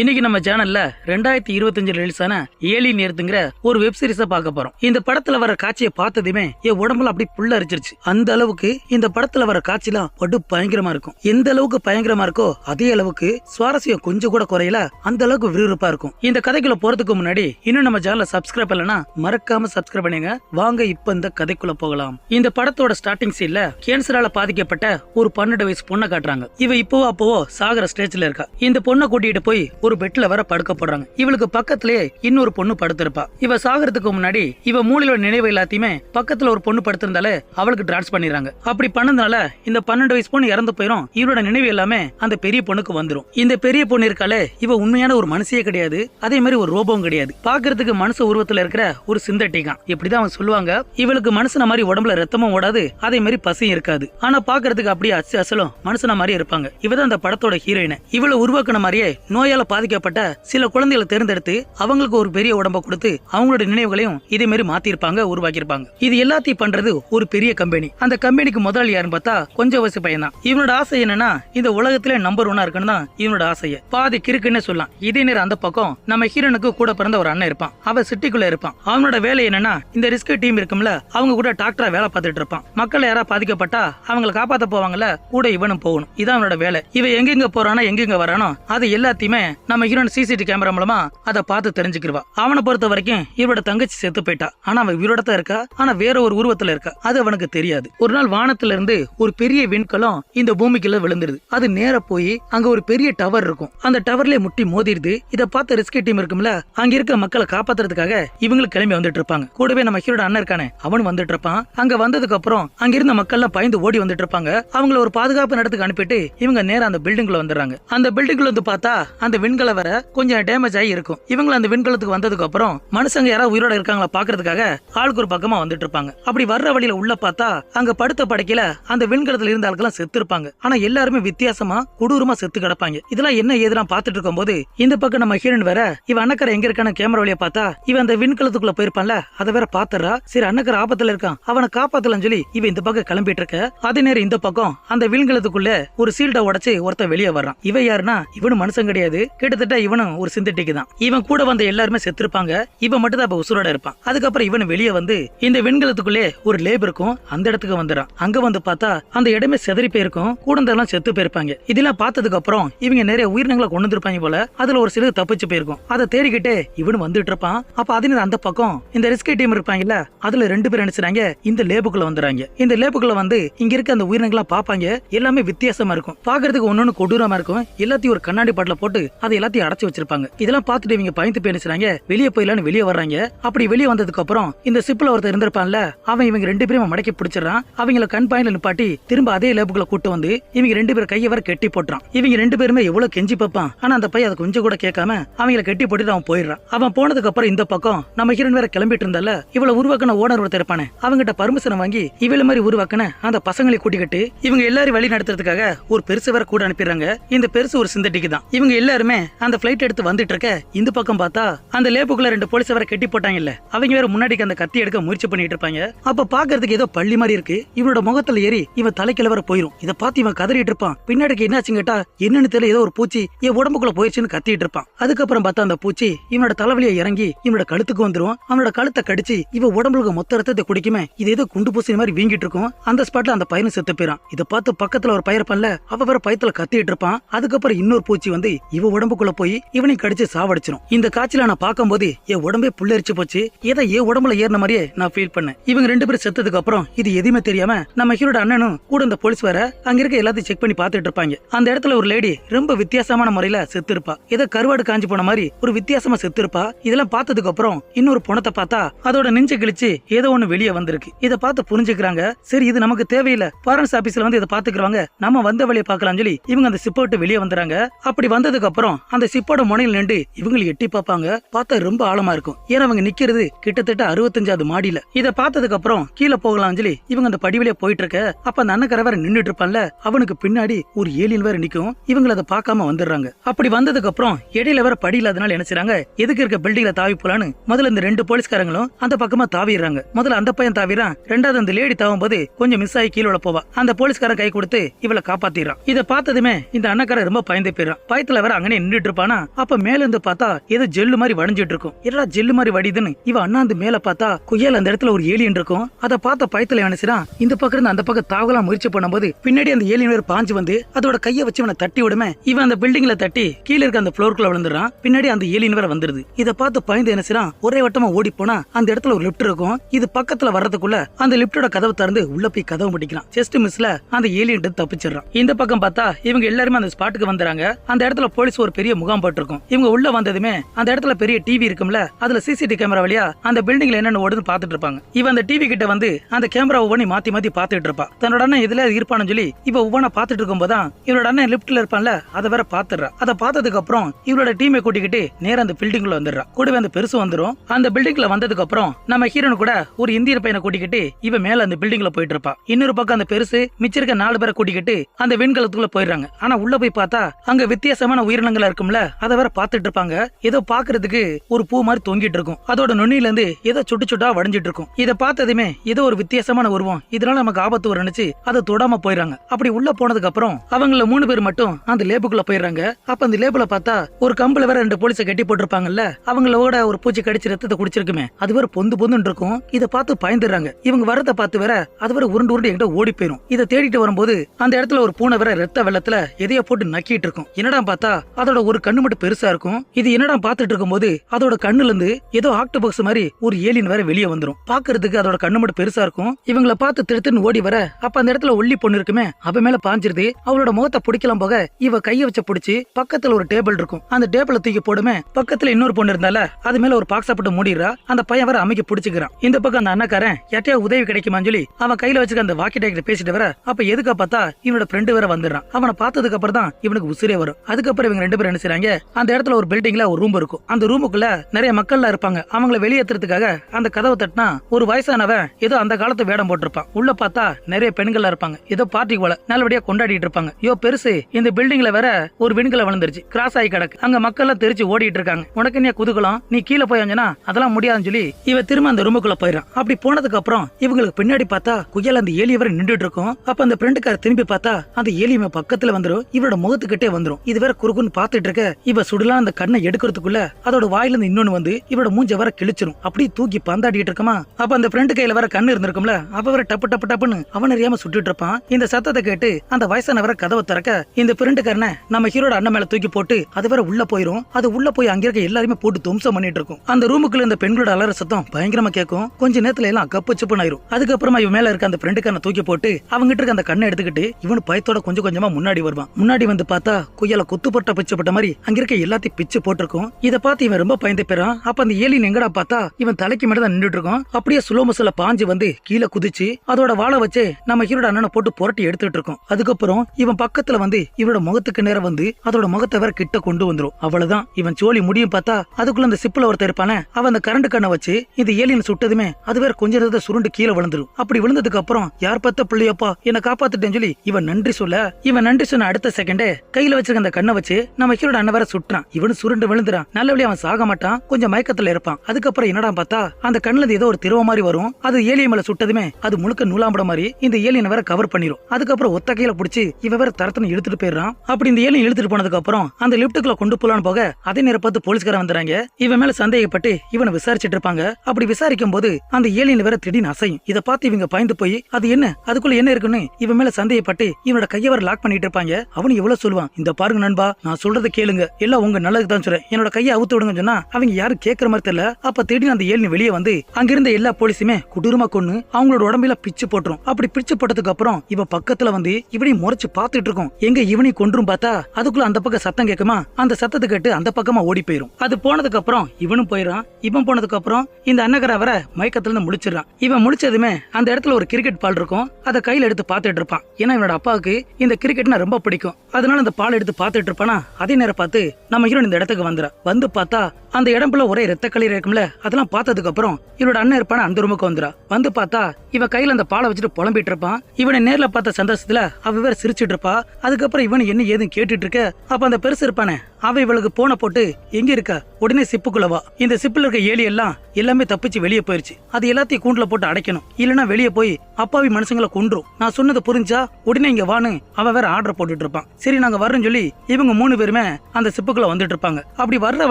இன்னைக்கு நம்ம சேனல்ல ரெண்டாயிரத்தி இருபத்தஞ்சு ரிலீஸ் ஆன ஏலியன் ஒரு வெப் சீரிஸை பார்க்க போறோம். இந்த படத்துல வர காட்சியை பார்த்ததுமே என் உடம்புல அப்படி புள்ள அரிச்சிருச்சு அந்த அளவுக்கு இந்த படத்துல வர காட்சிலாம் படு பயங்கரமா இருக்கும். எந்த அளவுக்கு பயங்கரமா இருக்கோ அதே அளவுக்கு சுவாரஸ்யம் கொஞ்சம் கூட குறையல அந்த அளவுக்கு விறுவிறுப்பா இருக்கும். இந்த கதைக்குள்ள போறதுக்கு முன்னாடி இன்னும் நம்ம சேனலை சப்ஸ்கிரைப் பண்ணலன்னா மறக்காம சப்ஸ்கிரைப் பண்ணுங்க. வாங்க இப்ப இந்த கதைக்குள்ள போகலாம். இந்த படத்தோட ஸ்டார்டிங் சீன்ல கேன்சரால பாதிக்கப்பட்ட ஒரு பன்னெண்டு வயசு பொண்ணை காட்டுறாங்க. இவ இப்போவோ அப்போவோ சாகர ஸ்டேஜ்ல இருக்கா. இந்த பொண்ணை கூட்டிட்டு போய் ஒரு பெட்ல வர படுக்க போடுறாங்க. இவளுக்கு பக்கத்திலேயே இன்னொரு பொண்ணு படுத்திருப்பா. இவ சாகிறதுக்கு முன்னாடி இவ மூளையோட நினைவு எல்லாத்தையுமே பக்கத்துல ஒரு பொண்ணு படுத்திருந்தாலே அவளுக்கு டிரான்ஸ் பண்ணிடுறாங்க. அப்படி பண்ணதுனால இந்த பன்னெண்டு வயசு பொண்ணு இறந்து போயிரும். இவரோட நினைவு எல்லாமே அந்த பெரிய பொண்ணுக்கு வந்துடும் இந்த பெரிய பொண்ணு இருக்காலே இவ உண்மையான ஒரு மனுஷியே கிடையாது. அதே மாதிரி ஒரு ரோபம் கிடையாது. பாக்குறதுக்கு மனுஷ உருவத்துல இருக்கிற ஒரு சிந்தட்டிகான் இப்படிதான் அவங்க சொல்லுவாங்க. இவளுக்கு மனுஷன மாதிரி உடம்புல ரத்தமும் ஓடாது. அதே மாதிரி பசியும் இருக்காது. ஆனா பாக்குறதுக்கு அப்படியே அச்சு அசலும் மனுஷன மாதிரி இருப்பாங்க. இவதான் அந்த படத்தோட ஹீரோயின் இவளை உருவாக்குன மாதிரியே நோயால பாதிக்கப்பட்ட சில குழந்தைகளை தேர்ந்தெடுத்து அவங்களுக்கு ஒரு பெரிய உடம்ப கொடுத்து அவங்களோட நினைவுகளையும் இதே மாதிரி மாத்திருப்பாங்க உருவாக்கியிருப்பாங்க. இது எல்லாத்தையும் பண்றது ஒரு பெரிய கம்பெனி. அந்த கம்பெனிக்கு முதலாளி யாருன்னு பார்த்தா கொஞ்சம் வயசு பையன் தான் இவனோட ஆசை என்னன்னா இந்த உலகத்திலே நம்பர் ஒன்னா இருக்கணும் தான் இவனோட ஆசையை. பாதி கிறுக்குன்னே சொல்லலாம். இதே நேரம் அந்த பக்கம் நம்ம ஹீரோனுக்கு கூட பிறந்த ஒரு அண்ணன் இருப்பான். அவன் சிட்டிக்குள்ள இருப்பான். அவனோட வேலை என்னன்னா இந்த ரிஸ்க் டீம் இருக்கும்ல அவங்க கூட டாக்டரா வேலை பார்த்துட்டு இருப்பான். மக்கள் யாரா பாதிக்கப்பட்டா அவங்களை காப்பாத்த போவாங்கல்ல கூட இவனும் போகணும். இதான் அவனோட வேலை. இவன் எங்கெங்க போறானோ எங்கெங்க வரானோ அது எல்லாத்தையுமே நம்ம ஹீரோன் சிசிடி கேமரா மூலமா அதை பார்த்து தெரிஞ்சுக்கிடுவா. அவனை பொறுத்த வரைக்கும் இவரோட தங்கச்சி செத்து போயிட்டா. ஆனா அவன் இவரோட தான் இருக்கா? ஆனா வேற ஒரு உருவத்துல இருக்கா? அது அவனுக்கு தெரியாது. ஒரு நாள் வானத்துல இருந்து ஒரு பெரிய விண்கலம் இந்த பூமிக்குள்ள விழுந்துருது. அது நேர போய் அங்க ஒரு பெரிய டவர் இருக்கும். அந்த டவர்லயே முட்டி மோதிருது இதை பார்த்த ரெஸ்கியூ டீம் இருக்கும்ல அங்க இருக்க மக்களை காப்பாத்துறதுக்காக இவங்களுக்கு கிளம்பி வந்துட்டு இருப்பாங்க. கூடவே நம்ம ஹீரோட அண்ணன் இருக்கானே அவன் வந்துட்டு இருப்பான். அங்க வந்ததுக்கு அப்புறம் அங்க இருந்த மக்கள் எல்லாம் பயந்து ஓடி வந்துட்டு இருப்பாங்க. அவங்கள ஒரு பாதுகாப்பு நடத்துக்கு அனுப்பிட்டு இவங்க நேரம் அந்த பில்டிங்ல வந்துடுறாங்க. அந்த பில்டிங்ல வந்து பார்த்தா அந்த விண்கல வர கொஞ்சம் டேமேஜ் ஆகி இருக்கும். இவங்களை அந்த விண்கலத்துக்கு வந்ததுக்கு அப்புறம் மனுஷங்க யாராவது உயிரோட இருக்காங்களா பாக்குறதுக்காக ஆளுக்கு ஒரு பக்கமா வந்துட்டு இருப்பாங்க. அப்படி வர்ற வழியில உள்ள பார்த்தா அங்க படுத்த படைக்கல அந்த விண்கலத்துல இருந்த ஆளுக்கெல்லாம் செத்து இருப்பாங்க ஆனா எல்லாருமே வித்தியாசமா கொடூரமா செத்து கிடப்பாங்க. இதெல்லாம் என்ன ஏதுலாம் பாத்துட்டு இருக்கும் போது இந்த பக்கம் நம்ம ஹீரோன் வேற இவ அண்ணக்கரை எங்க இருக்கான கேமரா வழியா பார்த்தா இவன் அந்த விண்கலத்துக்குள்ள போயிருப்பான்ல அதை வேற பாத்துறா சரி அண்ணக்கரை ஆபத்துல இருக்கான். அவனை காப்பாத்தலாம் சொல்லி இவ இந்த பக்கம் கிளம்பிட்டு இருக்க. அதே நேரம் இந்த பக்கம் அந்த விண்கலத்துக்குள்ள ஒரு சீல்டை உடைச்சு ஒருத்தன் வெளியே வர்றான். இவன் யாருன்னா இவனும் மனுஷன் கிடையாது. கிட்டத்தட்ட இவனும் ஒரு சிந்தட்டிக்கு தான். இவன் கூட வந்த எல்லாருமே செத்துருப்பாங்க. இவன் மட்டும் தான் இப்ப உசுரோட இருப்பான். அதுக்கப்புறம் இவன் வெளியே வந்து இந்த வெண்கலத்துக்குள்ளே ஒரு லேப் இருக்கும் அந்த இடத்துக்கு வந்துடுறான். அங்க வந்து பார்த்தா அந்த இடமே செதறி போயிருக்கும். கூடந்தெல்லாம் செத்து போயிருப்பாங்க. இதெல்லாம் பார்த்ததுக்கு அப்புறம் இவங்க நிறைய உயிரினங்களை கொண்டு வந்திருப்பாங்க போல. அதுல ஒரு சிலது தப்பிச்சு போயிருக்கும். அதை தேடிக்கிட்டே இவனு வந்துட்டு இருப்பான். அப்ப அதே அந்த பக்கம் இந்த ரெஸ்கே டீம் இருப்பாங்கல்ல அதுல ரெண்டு பேர் நினைச்சாங்க இந்த லேபுக்குள்ள வந்துறாங்க இந்த லேபுக்குள்ள வந்து இங்க இருக்க அந்த உயிரினங்களா பாப்பாங்க எல்லாமே வித்தியாசமா இருக்கும். பாக்குறதுக்கு ஒன்னொன்னு கொடூரமா இருக்கும். எல்லாத்தையும் ஒரு கண்ணாடி பாட்டில போட்டு அதை எல்லாத்தையும் அடைச்சு வச்சிருப்பாங்க. இதெல்லாம் பார்த்துட்டு இவங்க பயந்து பேசுறாங்க வெளியே போயிடலான்னு வெளியே வர்றாங்க. அப்படி வெளியே வந்ததுக்கு அப்புறம் இந்த சிப்ல ஒருத்தர் இருந்திருப்பான்ல அவன் இவங்க ரெண்டு பேரும் மடக்கி பிடிச்சிடறான். அவங்கள கண் பாயிண்ட்ல நிப்பாட்டி திரும்ப அதே லேபுக்குள்ள கூட்டு வந்து இவங்க ரெண்டு பேரும் கையை வர கெட்டி போட்டுறான். இவங்க ரெண்டு பேருமே எவ்வளவு கெஞ்சி பார்ப்பான். ஆனா அந்த பையன் அதை கொஞ்சம் கூட கேட்காம அவங்கள கெட்டி போட்டுட்டு அவன் போயிடுறான். அவன் போனதுக்கு அப்புறம் இந்த பக்கம் நம்ம ஹீரன் வேற கிளம்பிட்டு இருந்தால இவ்வளவு உருவாக்கின ஓனர் ஒருத்தர் இருப்பானே அவங்கிட்ட பர்மிஷன் வாங்கி இவள மாதிரி உருவாக்கின அந்த பசங்களை கூட்டிக்கிட்டு இவங்க எல்லாரும் வழி நடத்துறதுக்காக ஒரு பெருசு வேற கூட அனுப்பிடுறாங்க. இந்த பெருசு ஒரு சிந்தட்டிக்கு தான் இவங்க எல்லாருமே அந்த பிளைட் எடுத்து வந்துட்டு இருக்க இந்த பக்கம் பார்த்தா அந்த லேப்புக்குள்ள ரெண்டு போலீஸ் வேற கெட்டி போட்டாங்கல்ல. அவங்க வேற முன்னாடிக்கு அந்த கத்தி எடுக்க முயற்சி பண்ணிட்டு இருப்பாங்க. அப்ப பாக்குறதுக்கு ஏதோ பள்ளி மாதிரி இருக்கு. இவனோட முகத்துல ஏறி இவன் தலைக்கில வர போயிரும். இத பார்த்து இவன் கதறிட்டு இருப்பான். பின்னாடிக்கு என்னாச்சுன்னு கேட்டா என்னன்னு தெரியல ஏதோ ஒரு பூச்சி என் உடம்புக்குள்ள போயிடுச்சுன்னு கத்திட்டு இருப்பான். அதுக்கப்புறம் பார்த்தா அந்த பூச்சி இவனோட தலைவலியை இறங்கி இவனோட கழுத்துக்கு வந்துரும். அவனோட கழுத்தை கடிச்சு இவன் உடம்புக்கு மொத்த ரத்தத்தை குடிக்குமே இது ஏதோ குண்டு பூசி மாதிரி வீங்கிட்டு இருக்கும். அந்த ஸ்பாட்ல அந்த பையனும் செத்து போயிடும் இதை பார்த்து பக்கத்துல ஒரு பயிர் பண்ணல அவ வேற பயத்துல கத்திட்டு இருப்பான். அதுக்கப்புறம் இன்னொரு பூச்சி வந்து இவ உடம்புக்குள்ள போய் இவனையும் கடிச்சு சாவடிச்சிரும். இந்த காய்ச்சல நான் பார்க்கும்போது என் உடம்பே புல்லரிச்சு போச்சு. ஏதோ என் உடம்புல ஏறின மாதிரியே நான் ஃபீல் பண்ணேன். இவங்க ரெண்டு பேரும் செத்ததுக்கு அப்புறம் இது எதுவுமே தெரியாம நம்ம ஹீரோட அண்ணனும் கூட இந்த போலீஸ் வேற அங்க இருக்க எல்லாத்தையும் செக் பண்ணி பார்த்துட்டு இருப்பாங்க. அந்த இடத்துல ஒரு லேடி ரொம்ப வித்தியாசமான முறையில செத்து இருப்பா ஏதோ கருவாடு காஞ்சி போன மாதிரி ஒரு வித்தியாசமா செத்து இருப்பா இதெல்லாம் பார்த்ததுக்கு அப்புறம் இன்னொரு பணத்தை பார்த்தா அதோட நெஞ்சு கிழிச்சு ஏதோ ஒண்ணு வெளியே வந்திருக்கு. இதை பார்த்து புரிஞ்சுக்கிறாங்க. சரி இது நமக்கு தேவையில்ல. ஃபாரன்ஸ் ஆபீஸ்ல வந்து இதை பாத்துக்கிறவங்க நம்ம வந்த வழியை பார்க்கலாம் சொல்லி இவங்க அந்த சிப்பை விட்டு வெளியே வந்துறாங்க அப்படி வந்ததுக்கு அப்புறம் அந்த சிப்போட முனையில் நின்று இவங்களை எட்டி பார்ப்பாங்க. பார்த்தா ரொம்ப ஆழமா இருக்கும். ஏன்னா அவங்க நிக்கிறது கிட்டத்தட்ட அறுபத்தஞ்சாவது மாடியில. இதை பார்த்ததுக்கு அப்புறம் கீழே போகலாம் சொல்லி இவங்க அந்த படிவிலே போயிட்டு இருக்க அப்ப அந்த அண்ணக்கரை வேற நின்றுட்டு இருப்பான்ல. அவனுக்கு பின்னாடி ஒரு ஏலியன் வேற நிக்கும். இவங்க அதை பார்க்காம வந்துடுறாங்க. அப்படி வந்ததுக்கு அப்புறம் இடையில வேற படி இல்லாதனால என்ன செய்றாங்க? எதுக்கு இருக்க பில்டிங்ல தாவி போலான்னு முதல்ல இந்த ரெண்டு போலீஸ்காரங்களும் அந்த பக்கமா தாவிடுறாங்க. முதல்ல அந்த பையன் தாவிறான் ரெண்டாவது அந்த லேடி தாவும் போது கொஞ்சம் மிஸ் ஆகி கீழே போவா. அந்த போலீஸ்காரன் கை கொடுத்து இவளை காப்பாத்திடுறான். இதை பார்த்ததுமே இந்த அண்ணக்காரன் ரொம்ப பயந்து போயிடுறான். பயத்துல வேற அங்கனே நின்னுட்டு இருப்பானா? அப்ப மேல இருந்து பார்த்தா ஏதோ ஜெல்லு மாதிரி வடிஞ்சிட்டு இருக்கும். என்னடா ஜெல்லு மாதிரி வடிதுன்னு இவ அண்ணாந்து மேல பார்த்தா குயல் அந்த இடத்துல ஒரு ஏலியன் இருக்கும். அதை பார்த்த பயத்துல நினைச்சிடான் இந்த பக்கம் இருந்து அந்த பக்கம் தாவலாம் முயற்சி பண்ணும்போது பின்னாடி அந்த ஏலியன் வேறு பாஞ்சு வந்து அதோட கையை வச்சு இவனை தட்டி விடுமே. இவன் அந்த பில்டிங்ல தட்டி கீழே இருக்க அந்த ஃபுளோருக்குள்ள விழுந்துறான் பின்னாடி அந்த ஏலியன் வேற வந்துருது. இதை பார்த்து பயந்து என்ன ஒரே வட்டமா ஓடி போனா அந்த இடத்துல ஒரு லிஃப்ட் இருக்கும். இது பக்கத்துல வர்றதுக்குள்ள அந்த லிப்டோட கதவை திறந்து உள்ள போய் கதவு முடிக்கிறான். ஜஸ்ட் மிஸ்ல அந்த ஏலியன் தப்பிச்சிடறான். இந்த பக்கம் பார்த்தா இவங்க எல்லாருமே அந்த ஸ்பாட்டுக்கு வந்துறாங்க அந்த இடத்துல போலீஸ் ஒரு பெரிய முகாம் போட்டிருக்கும். இவங்க உள்ள வந்ததுமே அந்த இடத்துல பெரிய டிவி இருக்கும்ல அதுல சிசிடிவி கேமரா வழியா அந்த பில்டிங்ல என்னென்ன ஓடுன்னு பாத்துட்டு இருப்பாங்க. இவன் அந்த டிவி கிட்ட வந்து அந்த கேமரா ஒவ்வொன்னு மாத்தி மாத்தி பாத்துட்டு இருப்பா. தன்னோட அண்ணன் இதுல இருப்பான்னு சொல்லி இவ ஒவ்வொன்னா பாத்துட்டு இருக்கும்போதான் இவனோட அண்ணன் லிப்ட்ல இருப்பான்ல அதை வேற பாத்துடுறா அதை பார்த்ததுக்கு அப்புறம் இவளோட டீமை கூட்டிக்கிட்டு நேரம் அந்த பில்டிங்ல வந்துடுறா. கூடவே அந்த பெருசு வந்துரும். அந்த பில்டிங்ல வந்ததுக்கு அப்புறம் நம்ம ஹீரோன் கூட ஒரு இந்திய பையனை கூட்டிக்கிட்டு இவ மேல அந்த பில்டிங்ல போயிட்டு இருப்பா. இன்னொரு பக்கம் அந்த பெருசு மிச்சிருக்க நாலு பேரை கூட்டிக்கிட்டு அந்த விண்கலத்துக்குள்ள போயிடுறாங்க. ஆனா உள்ள போய் பார்த்தா அங்க வித்தியாசமான உயிரினங்களை இருக்கும்ல? அதை வேற பாத்துட்டு இருப்பாங்க. ஏதோ பாக்குறதுக்கு ஒரு பூ மாதிரி தொங்கிட்டு இருக்கும். அதோட நுண்ணில இருந்து ஏதோ சுட்டு சுட்டா வடைஞ்சிட்டு இருக்கும். இதை பார்த்ததுமே ஏதோ ஒரு வித்தியாசமான உருவம். இதனால நமக்கு ஆபத்து வரும் நினைச்சு அதை தொடாம போயிடுறாங்க. அப்படி உள்ள போனதுக்கு அப்புறம் அவங்கள மூணு பேர் மட்டும் அந்த லேபுக்குள்ள போயிடுறாங்க. அப்ப அந்த லேபுல பார்த்தா ஒரு கம்புல வேற ரெண்டு போலீஸை கட்டி போட்டிருப்பாங்கல்ல? அவங்களோட ஒரு பூச்சி கடிச்சு ரத்தத்தை குடிச்சிருக்குமே. அது வேற பொந்து பொந்துன்னு இருக்கும். இதை பார்த்து பயந்துடுறாங்க. இவங்க வரத பார்த்து வேற அது வேற உருண்டு உருண்டு எங்கிட்ட ஓடி போயிரும். இதை தேடிட்டு வரும்போது அந்த இடத்துல ஒரு பூனை வேற ரத்த வெள்ளத்துல எதைய போட்டு நக்கிட்டு இருக்கும். என்னடா பார்த்தா அதோட ஒரு கண்ணு மட்டும் பெருசா இருக்கும். இது என்னடா பார்த்துட்டு இருக்கும்போது அதோட கண்ணுல இருந்து ஏதோ ஆக்டோபக்ஸ் மாதிரி ஒரு ஏலியன் வேற வெளியே வந்துடும் பாக்குறதுக்கு அதோட கண்ணு மட்டும் பெருசா இருக்கும். இவங்கள பார்த்து திருத்துன்னு ஓடி வர அப்ப அந்த இடத்துல ஒல்லி பொண்ணு இருக்குமே அவ மேல பாஞ்சிருது. அவளோட முகத்தை பிடிக்கலாம் போக இவ கைய வச்ச பிடிச்சி பக்கத்துல ஒரு டேபிள் இருக்கும். அந்த டேபிள தூக்கி போடுமே பக்கத்துல இன்னொரு பொண்ணு இருந்தால அது மேல ஒரு பாக்ஸா போட்டு மூடிடுறா. அந்த பையன் வர அமைக்க பிடிச்சிக்கிறான். இந்த பக்கம் அந்த அண்ணக்காரன் யார்ட்டையா உதவி கிடைக்குமான்னு சொல்லி அவன் கையில வச்சுக்க அந்த வாக்கி டாக்கிட்ட பேசிட்டு வர அப்ப எதுக்கா பார்த்தா இவனோட ஃப்ரெண்டு வேற வந்துடுறான். அவனை பார்த்ததுக்கு அப்புறம் தான் இவனுக்கு உசுரே வரும். அதுக்கப்புறம் இவங்க ரெண்டு பேர் என்ன செய்றாங்க? அந்த இடத்துல ஒரு பில்டிங்ல ஒரு ரூம் இருக்கும். அந்த ரூமுக்குள்ள நிறைய மக்கள்லாம் இருப்பாங்க. அவங்கள வெளியேற்றுறதுக்காக அந்த கதவை தட்டினா ஒரு வயசானவன் ஏதோ அந்த காலத்து வேடம் போட்டிருப்பான். உள்ள பார்த்தா நிறைய பெண்கள் இருப்பாங்க. ஏதோ பார்ட்டி போல நல்லபடியா கொண்டாடிட்டு இருப்பாங்க. யோ பெருசு இந்த பில்டிங்ல வேற ஒரு விண்கலை வளர்ந்துருச்சு கிராஸ் ஆகி கிடக்கு. அங்க மக்கள் எல்லாம் தெரிச்சு ஓடிட்டு இருக்காங்க. உனக்கு நீ குதுகலாம் நீ கீழே போய் அதெல்லாம் முடியாதுன்னு சொல்லி இவ திரும்ப அந்த ரூமுக்குள்ள போயிடான் அப்படி போனதுக்கு அப்புறம் இவங்களுக்கு பின்னாடி பார்த்தா குயல் அந்த ஏலி வரை நின்றுட்டு இருக்கும். அப்ப அந்த ஃப்ரெண்டுக்கார திரும்பி பார்த்தா அந்த ஏலி பக்கத்துல வந்துரும். இவரோட முகத்துக்கிட்டே வந்துரும். இது வேற குறுக்குன்னு பார்த்துட்டு இருக்க இவ சுடலாம் அந்த கண்ணை எடுக்கிறதுக்குள்ள அதோட வாயில இருந்து இன்னொன்னு வந்து இவரோட மூஞ்ச வர கிழிச்சிரும். அப்படியே தூக்கி பந்தாடிட்டு இருக்கமா? அப்ப அந்த ஃப்ரெண்டு கையில வர கண்ணு இருந்திருக்கும்ல அவ வேற டப்பு டப்பு டப்புன்னு அவன் அறியாம சுட்டுட்டு இருப்பான். இந்த சத்தத்தை கேட்டு அந்த வயசானவரை கதவை திறக்க இந்த ஃப்ரெண்டுக்காரனை நம்ம ஹீரோட அண்ணன் மேல தூக்கி போட்டு அது வர உள்ள போயிரும். அது உள்ள போய் அங்க இருக்க எல்லாருமே போட்டு தும்சம் பண்ணிட்டு இருக்கும். அந்த ரூமுக்குள்ள இந்த பெண்களோட அலற சத்தம் பயங்கரமா கேட்கும். கொஞ்ச நேரத்துல எல்லாம் கப்பு சிப்புன்னு ஆயிரும். அதுக்கப்புறமா இவன் மேல இருக்க அந்த ஃப்ரெண்டுக்காரனை தூக்கி போட்டு அவங்கிட்ட இருக்க அந்த கண்ணை எடுத்துக்கிட்டு இவனு பயத்தோட கொஞ்சம் கொஞ்சமா முன்னாடி வருவான். முன்னாடி வந்து பார்த்தா குயல குத்துப்பட்ட பிச்சு போட்ட மாதிரி அங்க இருக்க எல்லாத்தையும் பிச்சு போட்டிருக்கும். இத பார்த்து இவன் ரொம்ப பயந்து போயிறான். அப்ப அந்த ஏலியன் எங்கடா பார்த்தா இவன் தலைக்கு மேல தான் நின்றுட்டு இருக்கும் அப்படியே சுலோமசல பாஞ்சு வந்து கீழே குதிச்சு அதோட வாழை வச்சு நம்ம ஹீரோட அண்ணனை போட்டு புரட்டி எடுத்துட்டு இருக்கோம் அதுக்கப்புறம் இவன் பக்கத்துல வந்து இவனோட முகத்துக்கு நேரம் வந்து அதோட முகத்தை வேற கிட்ட கொண்டு வந்துரும். அவ்வளவுதான். இவன் சோழி முடியும் பார்த்தா அதுக்குள்ள அந்த சிப்பில் ஒருத்தர் இருப்பானே அவன் அந்த கரண்ட் கண்ணை வச்சு இந்த ஏலியன் சுட்டதுமே அது வேற கொஞ்ச நேரத்தை சுருண்டு கீழே விழுந்துரும். அப்படி விழுந்ததுக்கு அப்புறம் யார் பார்த்த பிள்ளையப்பா? என்ன காப்பாத்துட்டேன்னு சொல்லி இவன் நன்றி சொல்ல இவன் நன்றி சொன்ன அடுத்த செகண்டே கையில வச்சிருக்க அந்த கண்ணை வச்சு நம்ம ஹீரோட அண்ணன் வேற சுட்டுறான். இவனு சுருண்டு விழுந்துறான். நல்லபடியா அவன் சாக மாட்டான். கொஞ்சம் மயக்கத்துல இருப்பான். அதுக்கப்புறம் என்னடா பார்த்தா அந்த கண்ணுல ஏதோ ஒரு திருவ மாதிரி வரும். அது ஏலியன் மேல சுட்டதுமே அது முழுக்க நூலாம்பட மாதிரி இந்த ஏலியன் வேற கவர் பண்ணிரும். அதுக்கப்புறம் ஒத்த கையில பிடிச்சி இவ வேற தரத்துன்னு இழுத்துட்டு போயிடுறான். அப்படி இந்த ஏலியன் இழுத்துட்டு போனதுக்கு அப்புறம் அந்த லிப்டுக்குள்ள கொண்டு போலான்னு போக அதே நேரம் பார்த்து போலீஸ்காரன் வந்துறாங்க இவன் மேல சந்தேகப்பட்டு இவனை விசாரிச்சிட்டு இருப்பாங்க. அப்படி விசாரிக்கும் போது அந்த ஏலியன் வேற திடீர்னு அசையும். இதை பார்த்து இவங்க பயந்து போய் அது என்ன? அதுக்குள்ள என்ன இருக்குன்னு இவன் மேல சந்தேகப்பட்டு இவனோட கையை வர லாக் பண்ணிட்டு இருப்பாங்க. அவனு எவ்வளவு சொல்லுவான். இந்த பாருங்க நண்பா நான் சொல்றத கேளுங்க. எல்லாம் உங்க நல்லதுக்கு தான் சொல்றேன். என்னோட கையை அவுத்து விடுங்க சொன்னா அவங்க யாரும் கேட்கற மாதிரி தெரியல. அப்ப திடீர்னு அந்த ஏலியன் வெளியே வந்து அங்கிருந்த எல்லா போலீஸுமே கொடூரமா கொன்னு அவங்களோட உடம்புல பிச்சு போட்டுரும். அப்படி பிச்சு போட்டதுக்கு அப்புறம் இவ பக்கத்துல வந்து இவனையும் முறைச்சு பார்த்துட்டு இருக்கும். எங்க இவனையும் கொன்றும் பார்த்தா அதுக்குள்ள அந்த பக்கம் சத்தம் கேட்குமா? அந்த சத்தத்தை கேட்டு அந்த பக்கமா ஓடி போயிரும். அது போனதுக்கு அப்புறம் இவனும் போயிடும் இவன் போனதுக்கு அப்புறம் இந்த அன்னகர அவரை மயக்கத்துல இருந்து முடிச்சிடறான் இவன் முழிச்சதுமே அந்த இடத்துல ஒரு கிரிக்கெட் பால் இருக்கும். அதை கையில எடுத்து பார்த்துட்டு இருப்பான். ஏன்னா இவனோட அப்பாவுக்கு இந்த கிரிக்கெட்னா ரொம்ப பிடிக்கும். அதனால அந்த பால் எடுத்து பார்த்துட்டு இருப்பானா? அதே நேரம் பார்த்து நம்ம ஹீரோன் இந்த இடத்துக்கு வந்துடா வந்து பார்த்தா அந்த இடம்புல ஒரே ரத்த களிர் இருக்கும்ல அதெல்லாம் பார்த்ததுக்கு அப்புறம் இவனோட அண்ணன் இருப்பான அந்த ரூமுக்கு வந்துடா வந்து பார்த்தா இவன் கையில அந்த பாலை வச்சுட்டு புலம்பிட்டு இருப்பான். இவனை நேர்ல பார்த்த சந்தோஷத்துல அவ வேற சிரிச்சிட்டு இருப்பா. அதுக்கப்புறம் இவன் என்ன ஏதும் கேட்டுட்டு இருக்க அப்ப அந்த பெருசு இருப்பானே அவ இவளுக்கு போன போட்டு எங்க இருக்கா? உடனே சிப்புக்குள்ள வா. இந்த சிப்புல இருக்க ஏலி எல்லாம் எல்லாமே தப்பிச்சு வெளியே போயிருச்சு. அது எல்லாத்தையும் கூண்டுல போட்டு அடைக்கணும். இல்லனா வெளியே போய் அப்பாவி மனுஷங்களை கொன்றும் நான் சொன்னது புரிஞ்சா? உடனே இங்க வான்னு அவ வேற ஆர்டர் போட்டுட்டு இருப்பான். சரி நாங்க வர்றோம்னு சொல்லி இவங்க மூணு பேருமே அந்த சிப்புக்குள்ள வந்துட்டு இருப்பாங்க. அப்படி வர்ற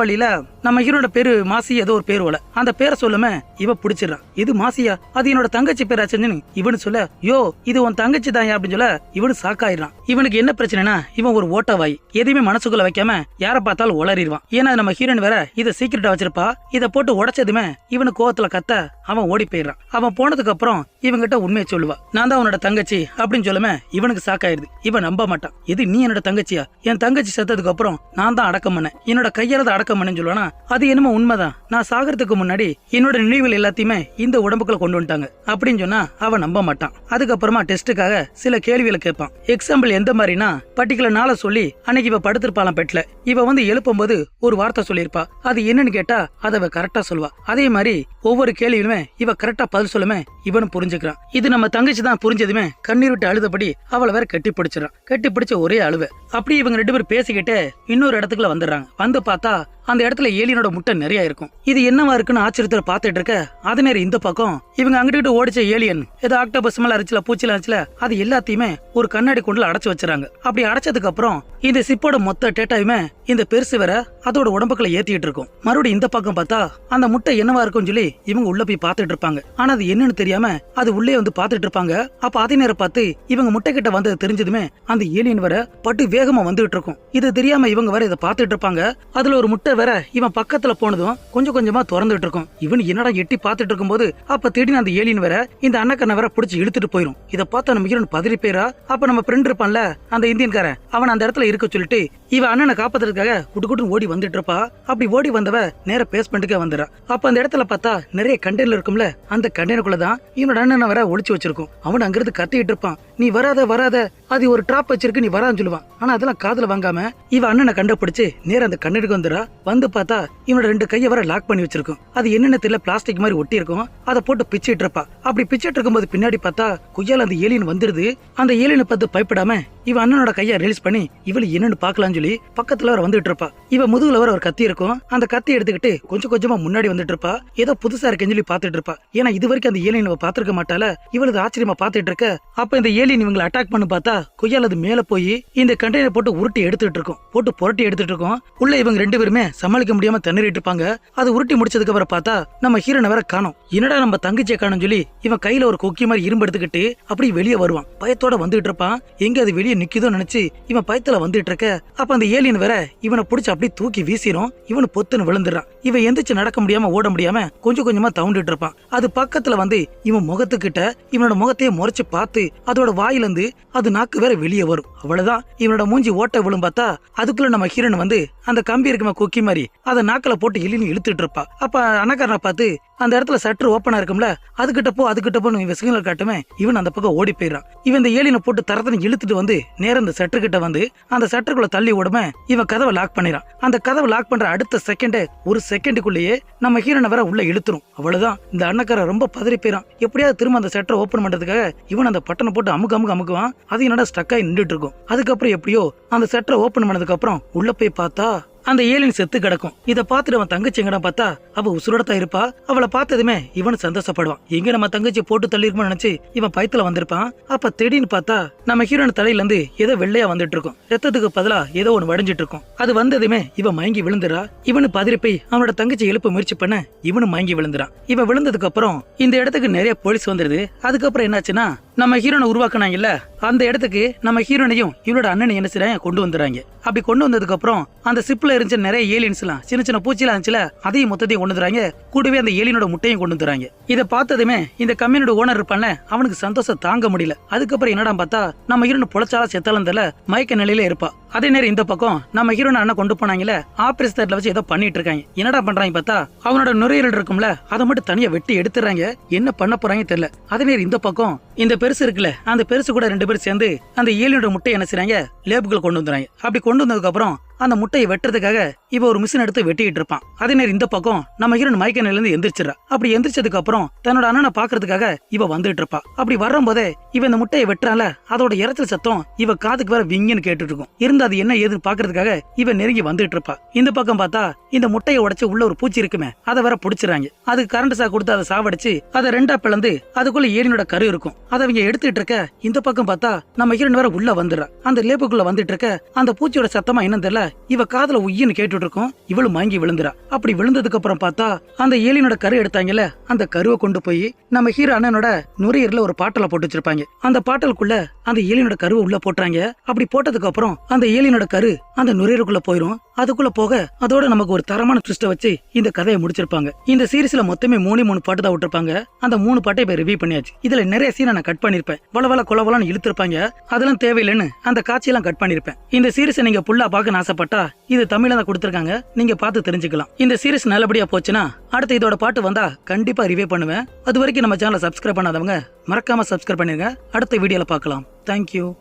வழியில நம்ம ஹீரோட பேரு மாசி ஏதோ ஒரு பேர் போல. அந்த பேரை சொல்லுமே இவ பிடிச்சிடறான். இது மாசியா? அது என்னோட தங்கச்சி பேராச்சுன்னு இவனு சொல்ல யோ இது உன் தங்கச்சி தான் அப்படின்னு சொல்ல இவனு சாக்காயிடுறான் இவனுக்கு என்ன பிரச்சனைனா இவன் ஒரு ஓட்டவாய். எதையுமே மனசுக்குள்ள வைக்காம யாரை பார்த்தாலும் உளறிடுவான். ஏன்னா நம்ம ஹீரோயின் வேற இதை சீக்கிரட்டா வச்சிருப்பா. இதை போட்டு உடைச்சதுமே இவனு கோவத்துல கத்த அவன் ஓடி போயிடுறான். அவன் போனதுக்கு அப்புறம் இவங்கிட்ட உண்மையை சொல்லுவா. நான் தான் உன்னோட தங்கச்சி அப்படின்னு சொல்லுமே இவனுக்கு சாக்காயிருது. இவன் நம்ப மாட்டான். இது நீ என்னோட தங்கச்சியா? என் தங்கச்சி செத்ததுக்கு அப்புறம் நான் தான் அடக்கம் பண்ணேன். என்னோட கையால தான் அடக்கம் பண்ணேன்னு சொல்லுவானா? அது என்னமோ உண்மைதான். நான் சாகிறதுக்கு முன்னாடி என்னோட நினைவுகள் எல்லாத்தையுமே இந்த உடம்புக்குள்ள கொண்டு வந்துட்டாங்க அப்படின்னு சொன்னா அவன் நம்ப மாட்டான். அதுக்கப்புறமா டெஸ்ட்டுக்காக சில கேள்விகளை கேட்பான். எக்ஸாம்பிள் எந்த மாதிரினா பர்டிகுலர் நாளை சொல்லி அன்னைக்கு இவ படுத்திருப்பாளாம் பெட்ல. இவ வந்து எழுப்பும்போது ஒரு வார்த்தை சொல்லியிருப்பா. அது என்னன்னு கேட்டா அதை அவ கரெக்டா சொல்லுவா. அதே மாதிரி ஒவ்வொரு கேள்வியிலுமே இவ கரெக்டா பதில் சொல்லுமே இவனும் புரிஞ்சுக்கிறான். இது நம்ம தங்கச்சி தான் புரிஞ்சதுமே கண்ணீர் விட்டு அழுதபடி அவளை வேற கட்டி பிடிச்சிடறான். கட்டி பிடிச்ச ஒரே அழுவ. அப்படி இவங்க ரெண்டு பேரும் பேசிக்கிட்டு இன்னொரு இடத்துக்குள்ள வந்துடுறாங்க. வந்து பார்த்தா அந்த இடத்துல ஏலியனோட முட்டை நிறைய இருக்கும். இது என்னவா இருக்குன்னு ஆச்சரியத்துல பாத்துட்டு இருக்க? அது நேரம் இந்த பக்கம். இவங்க அங்கிட்டு ஓடிச்ச ஏலியன் ஏதோ ஆக்டோபஸ் மேல அரிச்சல பூச்சில அரிச்சல அது எல்லாத்தையுமே ஒரு கண்ணாடி குண்டுல அடைச்சு வச்சிருக்காங்க அப்படி அடைச்சதுக்கு அப்புறம் இந்த சிப்போட மொத்த டேட்டாயுமே இந்த பெருசு வேற அதோட உடம்புக்குள்ள ஏத்திட்டு இருக்கும். மறுபடியும் இந்த பக்கம் பார்த்தா அந்த முட்டை என்னவா இருக்கும்னு சொல்லி இவங்க உள்ள போய் பாத்துட்டு இருப்பாங்க. ஆனா அது என்னன்னு தெரியாம அது உள்ளே வந்து பார்த்துட்டு இருப்பாங்க. அப்ப அதே நேரம் பார்த்து இவங்க முட்டை கிட்ட வந்தது தெரிஞ்சதுமே அந்த ஏலியன் வர பட்டு வேகமா வந்துட்டு இருக்கும். இது தெரியாம இவங்க வேற இதை பாத்துட்டு இருப்பாங்க. அதுல ஒரு முட்டை வேற இவன் பக்கத்துல போனதும் கொஞ்சம் கொஞ்சமா திறந்துட்டு இருக்கும். இவன் என்னடா எட்டி பார்த்துட்டு இருக்கும்போது அப்ப திடீர்னு அந்த ஏலியன் வேற இந்த அண்ணக்கண்ணை வேற பிடிச்சி இழுத்துட்டு போயிரும். இதை பார்த்தா நம்ம ஹீரோன் பதறி போயிரா அப்ப நம்ம ஃப்ரெண்ட் இருப்பான்ல அந்த இந்தியன்காரன் அவன் அந்த இடத்துல இருக்க சொல்லிட்டு இவ அண்ணனை காப்பாத்துறதுக்காக குட்டு ஓடி வந்துட்டு இருப்பா. அப்படி ஓடி வந்தவ நேர பேஸ்மெண்ட்டுக்கே வந்துடா அப்ப அந்த இடத்துல பார்த்தா நிறைய கண்டெய்னர் இருக்கும்ல அந்த கண்டெய்னருக்குள்ள தான் இவனோட அண்ணனை வேற ஒளிச்சு வச்சிருக்கும். அவன் அங்கிருந்து கத்திட்டு இருப்பான். நீ வராத வராத அது ஒரு டிராப் வச்சிருக்கு நீ வரான்னு சொல்லுவான். ஆனா அதெல்லாம் காதல வாங்காம இவ அண்ணனை கண்டுபிடிச்சு நேர அந்த கண்ணெடுக்கு வந்துடா வந்து பார்த்தா இவனோட ரெண்டு கையை வர லாக் பண்ணி வச்சிருக்கும். அது என்னென்ன தெரியல பிளாஸ்டிக் மாதிரி ஒட்டி இருக்கும் அதை போட்டு பிச்சுட்டு இருப்பா. அப்படி பிச்சுட்டு இருக்கும்போது பின்னாடி பார்த்தா குய்யால அந்த ஏலியன் வந்துருது. அந்த ஏலியனை பார்த்து பயப்படாம இவன் அண்ணனோட கையை ரிலீஸ் பண்ணி இவளு என்னன்னு பாக்கலாம்னு சொல்லி பக்கத்துல வர வந்துட்டு இருப்பா. இவ முதுகுல வர ஒரு கத்தி இருக்கும். அந்த கத்தி எடுத்துக்கிட்டு கொஞ்சம் கொஞ்சமா முன்னாடி வந்துட்டு இருப்பா. ஏதோ புதுசா இருக்கேன்னு சொல்லி பாத்துட்டு இருப்பா. ஏன்னா இது வரைக்கும் அந்த ஏலியன் பாத்துருக்க மாட்டால இவளுக்கு ஆச்சரியமா பாத்துட்டு இருக்க. அப்ப இந்த ஏலியன் இவங்களை அட்டாக் பண்ணு பார்த்தா குய்யால அது மேல போய் இந்த கண்டெய்னர் போட்டு உருட்டி எடுத்துட்டு இருக்கும். போட்டு புரட்டி எடுத்துட்டு இருக்கும். உள்ள இவங்க ரெண்டு பேருமே சமாளிக்க முடியாம திணறிட்டு இருப்பாங்க. அது உருட்டி முடிச்சதுக்கு அப்புறம் பார்த்தா நம்ம ஹீரோனை வேற காணும். என்னடா நம்ம தங்கச்சியை காணும் சொல்லி இவன் கையில ஒரு கொக்கி மாதிரி இரும்பு எடுத்துக்கிட்டு அப்படி வெளியே வருவான். பயத்தோட வந்துட்டு இருப்பான். எங்க அது வெளியே நிக்குதோ நினைச்சு இவன் பயத்துல வந்துட்டு இருக்க அப்ப அந்த ஏலியன் வேற இவனை புடிச்சு அப்படியே தூக்கி வீசிரும். இவனு பொத்துன்னு விழுந்துடுறான். இவன் எந்திரிச்சு நடக்க முடியாம ஓட முடியாம கொஞ்சம் கொஞ்சமா தவுண்டுட்டு இருப்பான். அது பக்கத்துல வந்து இவன் முகத்துக்கிட்ட இவனோட முகத்தையே முறைச்சு பார்த்து அதோட வாயில இருந்து அது நாக்கு வேற வெளியே வரும். அவ்வளவுதான். இவனோட மூஞ்சி ஓட்ட விழும் பார்த்தா அதுக்குள்ள நம்ம ஹீரன் வந்து அந்த கம்பி இருக்குமா கொக்கி மாதிரி அதை நாக்கில் போட்டு இழின்னு இழுத்துட்டு இருப்பா. அப்ப அண்ணக்காரனை பார்த்து அந்த இடத்துல சற்று ஓப்பனா இருக்கும்ல அதுகிட்ட போ அதுகிட்ட போ இவன் சிக்னல் காட்டுமே இவன் அந்த பக்கம் ஓடி போயிடறான். இவன் இந்த ஏலியனை போட்டு தரத்தனை இழுத்துட்டு வந்து நேரம் இந்த சற்று கிட்ட வந்து அந்த சற்றுக்குள்ள தள்ளி விடுமே இவன் கதவை லாக் பண்ணிடான் அந்த கதவை லாக் பண்ற அடுத்த செகண்டே ஒரு செகண்டுக்குள்ளேயே நம்ம ஹீரோனை வேற உள்ள இழுத்துரும். அவ்வளவுதான். இந்த அண்ணக்காரன் ரொம்ப பதறி போயிறான். எப்படியாவது திரும்ப அந்த சட்டரை ஓப்பன் பண்றதுக்காக இவன் அந்த பட்டனை போட்டு அமுக்கு அமுக்கு அமுக்குவான். அது என்னடா ஸ்டக் நின்றுட்டு இருக்கும். அதுக்கப்புறம் எப்படியோ அந்த சட்டரை ஓப்பன் பண்ணதுக்கு அப்புறம் உள்ள போய் பார்த்தா அந்த ஏலியன் செத்து கிடக்கும். இதை பார்த்துட்டு அவன் தங்கச்சி எங்கடா பார்த்தா? அவ உசுரோட தான் இருப்பா. அவளை பார்த்ததுமே இவன் சந்தோஷப்படுவான். எங்க நம்ம தங்கச்சி போட்டு தள்ளிருக்கும்னு நினைச்சு இவன் பயத்துல வந்திருப்பான். அப்ப திடீர்னு பார்த்தா நம்ம ஹீரோன் தலையில இருந்து ஏதோ வெள்ளையா வந்துட்டு இருக்கும். ரத்தத்துக்கு பதிலா ஏதோ ஒன்று வடைஞ்சிட்டு இருக்கும். அது வந்ததுமே இவன் மயங்கி விழுந்துறா. இவனு பதறி போய் அவனோட தங்கச்சி எழுப்ப முயற்சி பண்ண இவனு மயங்கி விழுந்துறான் இவன் விழுந்ததுக்கு அப்புறம் இந்த இடத்துக்கு நிறைய போலீஸ் வந்துருது. அதுக்கப்புறம் என்னாச்சுன்னா நம்ம ஹீரோனை உருவாக்குனாங்கல்ல அந்த இடத்துக்கு நம்ம ஹீரோனையும் இவனோட அண்ணனை என்ன செய்ய கொண்டு வந்துறாங்க அப்படி கொண்டு வந்ததுக்கு அப்புறம் அந்த சிப்ல இருந்துச்சு நிறைய ஏலியன்ஸ் எல்லாம் சின்ன சின்ன பூச்சிலாம் இருந்துச்சுல அதையும் மொத்தத்தையும் கொண்டு வந்துறாங்க கூடவே அந்த ஏலியனோட முட்டையும் கொண்டு வந்துறாங்க இதை பார்த்ததுமே இந்த கம்பெனியோட ஓனர் இருப்பான்ல அவனுக்கு சந்தோஷம் தாங்க முடியல. அதுக்கப்புறம் என்னடா பார்த்தா நம்ம ஹீரோன் பொழைச்சாலா செத்தாலும் தெரியல மயக்க நிலையில இருப்பா. அதே நேரம் இந்த பக்கம் நம்ம ஹீரோனை அண்ணன் கொண்டு போனாங்கல்ல ஆபரேஷன் தேட்டர்ல வச்சு ஏதோ பண்ணிட்டு இருக்காங்க. என்னடா பண்றாங்க பார்த்தா அவனோட நுரையீரல் இருக்கும்ல அதை மட்டும் தனியா வெட்டி எடுத்துறாங்க என்ன பண்ண போறாங்க தெரியல. அதே நேரம் இந்த பக்கம் இந்த பெருசு இருக்குல்ல அந்த பெருசு கூட ரெண்டு பேரும் சேர்ந்து அந்த ஏலியனோட முட்டை என்ன செய்றாங்க லேபுகள் கொண்டு வந்துறாங்க அப்படி கொண்டு வந்ததுக்கப்புறம் அந்த முட்டையை வெட்டுறதுக்காக இவ ஒரு மிஷின் எடுத்து வெட்டிட்டு இருப்பான். அதே நேரம் இந்த பக்கம் நம்ம ஹீரோன் மயக்க நிலையில இருந்து எந்திரிச்சிடறா. அப்படி எந்திரிச்சதுக்கு அப்புறம் தன்னோட அண்ணனை பாக்குறதுக்காக இவ வந்துட்டு இருப்பா. அப்படி வரும்போதே இவ இந்த முட்டையை வெட்டுறால அதோட இறச்சல் சத்தம் இவ காதுக்கு வேற விங்கன்னு கேட்டுட்டு இருக்கும். இருந்து அது என்ன ஏதுன்னு பாக்குறதுக்காக இவ நெருங்கி வந்துட்டு இருப்பா. இந்த பக்கம் பார்த்தா இந்த முட்டையை உடைச்சு உள்ள ஒரு பூச்சி இருக்குமே அதை வேற புடிச்சிடறாங்க. அதுக்கு கரண்ட் சா கொடுத்து அதை சாவடிச்சு அதை ரெண்டா பிளந்து அதுக்குள்ள ஏரினோட கரு இருக்கும். அதை அவங்க எடுத்துட்டு இருக்க இந்த பக்கம் பார்த்தா நம்ம ஹீரோன் வேற உள்ள வந்துடுறா. அந்த லேப்புக்குள்ள வந்துட்டு இருக்க அந்த பூச்சியோட சத்தமா என்னன்னு தெரியல இவ காதல உயின்னு கேட்டுட்டு இருக்கோம் இவளும் மயங்கி விழுந்துறா. அப்படி விழுந்ததுக்கு அப்புறம் பார்த்தா அந்த ஏலியனோட கரு எடுத்தாங்கல்ல அந்த கருவை கொண்டு போய் நம்ம ஹீரோ அண்ணனோட நுரையீரல ஒரு பாட்டல போட்டு வச்சிருப்பாங்க. அந்த பாட்டலுக்குள்ள அந்த ஏலியனோட கருவை உள்ள போட்டுறாங்க. அப்படி போட்டதுக்கு அப்புறம் அந்த ஏலியனோட கரு அந்த நுரையீரலுக்குள்ள போயிரும். அதுக்குள்ள போக அதோட நமக்கு ஒரு தரமான ட்விஸ்ட வச்சு இந்த கதையை முடிச்சிருப்பாங்க. இந்த சீரிஸ்ல மொத்தமே மூணு மூணு பாட்டு தான் விட்டுருப்பாங்க. அந்த மூணு பாட்டை இப்ப ரிவ்யூ பண்ணியாச்சு. இதுல நிறைய சீனை நான் கட் பண்ணிருப்பேன். வள வள கொல இழுத்திருப்பாங்க. அதெல்லாம் தேவையில்லைன்னு அந்த காட்சியெல்லாம் கட் பண்ணிருப்பேன். இந்த சீரிஸை நீங்க புல்லா பார்க்க ஆசைப்பட்டா இது தமிழ்ல தான் கொடுத்துருக்காங்க. நீங்க பார்த்து தெரிஞ்சுக்கலாம். இந்த சீரிஸ் நல்லபடியா போச்சுன்னா அடுத்து இதோட பாட்டு வந்தா கண்டிப்பா ரிவ்யூ பண்ணுவேன். அது வரைக்கும் நம்ம சேனலை சப்ஸ்கிரைப் பண்ணாதவங்க மறக்காம சப்ஸ்கிரைப் பண்ணிருங்க. அடுத்த வீடியோல பார்க்கலாம். தேங்க்யூ